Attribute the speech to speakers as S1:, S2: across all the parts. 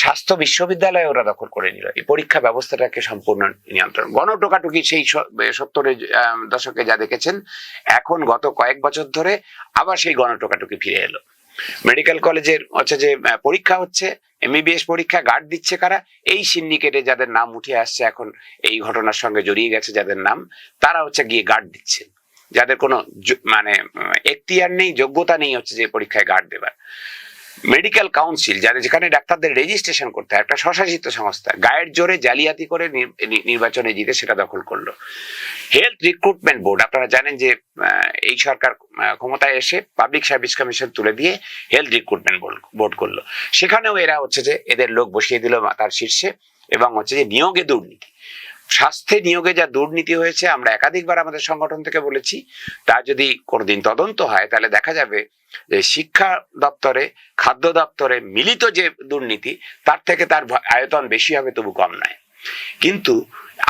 S1: স্বাস্থ্য বিশ্ববিদ্যালয়ে ওরা দখল করে নিল। এই পরীক্ষা ব্যবস্থাটাকে সম্পূর্ণ নিয়ন্ত্রণ। গণটোকাটুকি সেই সত্তরের দশকে যা দেখেছেন, এখন গত কয়েক বছর ধরে আবার সেই গণটোকাটুকি ফিরে এলো। মেডিকেল কলেজের হচ্ছে যে পরীক্ষা হচ্ছে, এমবিবিএস পরীক্ষা গার্ড দিচ্ছে কারা, এই সিন্ডিকেটে যাদের নাম উঠে আসছে এখন এই ঘটনার সঙ্গে জড়িয়ে গেছে যাদের নাম, তারা হচ্ছে গিয়ে গার্ড দিচ্ছেন যাদের কোনো মানে এখতিয়ার নেই, যোগ্যতা নেই হচ্ছে যে পরীক্ষায় গার্ড দেবার। মেডিকেল কাউন্সিল যাদের যেখানে ডাক্তারদের রেজিস্ট্রেশন করতে হয়, একটা স্বশাসিত সংস্থা, গায়ের জোরে জালিয়াতি করে নির্বাচনে জিতে সেটা দখল করল। হেলথ রিক্রুটমেন্ট বোর্ড আপনারা জানেন যে এই সরকার ক্ষমতায় এসে পাবলিক সার্ভিস কমিশন তুলে দিয়ে হেলথ রিক্রুটমেন্ট বোর্ড করল। সেখানেও এরা হচ্ছে যে, এদের লোক বসিয়ে দিল তার শীর্ষে এবং হচ্ছে যে নিয়োগে দুর্নীতি। স্বাস্থ্যে নিয়োগে যা দুর্নীতি হয়েছে, আমরা একাধিকবার আমাদের সংগঠন থেকে বলেছি, তা যদি কোনোদিন তদন্ত হয়, তাহলে দেখা যাবে যে শিক্ষা দপ্তরে, খাদ্য দপ্তরে মিলিত যে দুর্নীতি, তার থেকে তার আয়তন বেশি হবে, তবু কম নয়। কিন্তু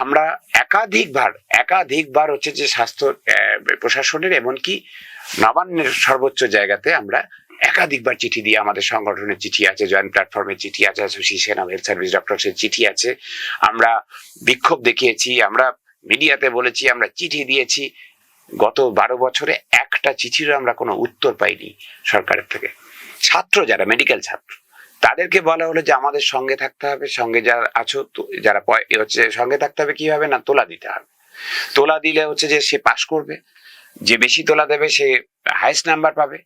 S1: আমরা একাধিকবার একাধিকবার হচ্ছে যে স্বাস্থ্য প্রশাসনের, এমনকি নবান্নের সর্বোচ্চ জায়গাতে আমরা একাধিকবার চিঠি দিয়ে আমাদের সংগঠনের চিঠি আছে জয়েন্ট প্ল্যাটফর্মের চিঠি আছে অ্যাসোসিয়েশন অফ হেলথ সার্ভিস ডক্টরসের চিঠি আছে। আমরা বিক্ষোভ দেখিয়েছি, আমরা মিডিয়াতে বলেছি, আমরা চিঠি দিয়েছি। গত বারো বছরে একটা চিঠিরও আমরা কোনো উত্তর পাইনি সরকারের থেকে। ছাত্র যারা মেডিকেল ছাত্র, তাদেরকে বলা হলো যে আমাদের সঙ্গে থাকতে হবে, সঙ্গে যারা আছো যারা হচ্ছে সঙ্গে থাকতে হবে কীভাবে? না, তোলা দিতে হবে। তোলা দিলে হচ্ছে যে সে পাশ করবে, যে বেশি তোলা দেবে সে হাইস্ট নাম্বার পাবে।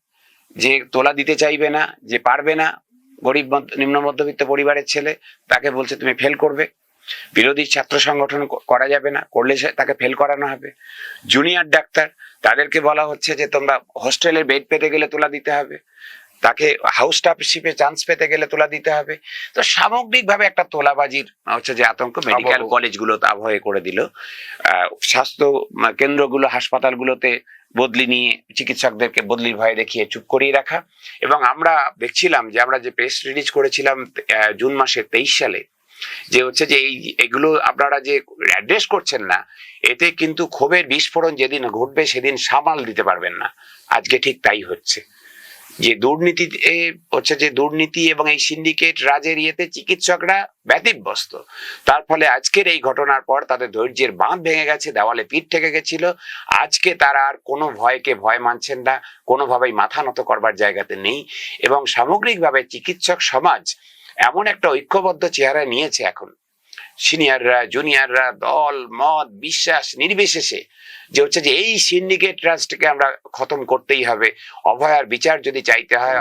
S1: যে তোলা দিতে চাইবে না যে পারবে না গরিব নিম্ন মধ্যবিত্ত পরিবারের ছেলে তাকে বলছে তুমি ফেল করবে। বিরোধী ছাত্র সংগঠন করা যাবে না করলে তাকে ফেল করানো হবে। জুনিয়র ডাক্তার তাদেরকে বলা হচ্ছে যে তোমরা হোস্টেলের বেড পেতে গেলে তোলা দিতে হবে। তাকে হাউস স্টাফশিপে চান্স পেতে গেলে তোলা দিতে হবে। তো সামগ্রিকভাবে একটা তোলাবাজির হচ্ছে যে আতঙ্ক মেডিকেল। কলেজগুলো আবহে করে দিল। আহ, স্বাস্থ্য কেন্দ্রগুলো হাসপাতালগুলোতে বদলি নিয়ে চিকিৎসকদেরকে বদলির ভয় দেখিয়ে চুপ করিয়ে রাখা। এবং আমরা দেখছিলাম যে আমরা যে প্রেস রিলিজ করেছিলাম জুন মাসের তেইশ সালে, যে হচ্ছে যে এই, এগুলো আপনারা যে অ্যাড্রেস করছেন না, এতে কিন্তু ক্ষোভের বিস্ফোরণ যেদিন ঘটবে সেদিন সামাল দিতে পারবেন না। আজকে ঠিক তাই হচ্ছে। যে দুর্নীতি হচ্ছে যে দুর্নীতি এবং এই সিন্ডিকেট রাজের ইয়েতে চিকিৎসকরা ব্যতিব্যস্ত। তার ফলে আজকের এই ঘটনার পর তাদের ধৈর্যের বাঁধ ভেঙে গেছে, দেওয়ালে পিঠ থেকে গেছিল। আজকে তারা আর কোনো ভয়কে ভয় মানছেন না, কোনোভাবেই মাথা নত করবার জায়গাতে নেই এবং সামগ্রিকভাবে চিকিৎসক সমাজ এমন একটা ঐক্যবদ্ধ চেহারা নিয়েছে এখন। সিনিয়ররা জুনিয়ররা দল, মত, বিশ্বাস, নির্বিশেষে যে হচ্ছে যে এই সিন্ডিকেট ট্রাস্টকে আমরা খতম করতেই হবে। অভয়ার বিচার যদি চাইতে হয়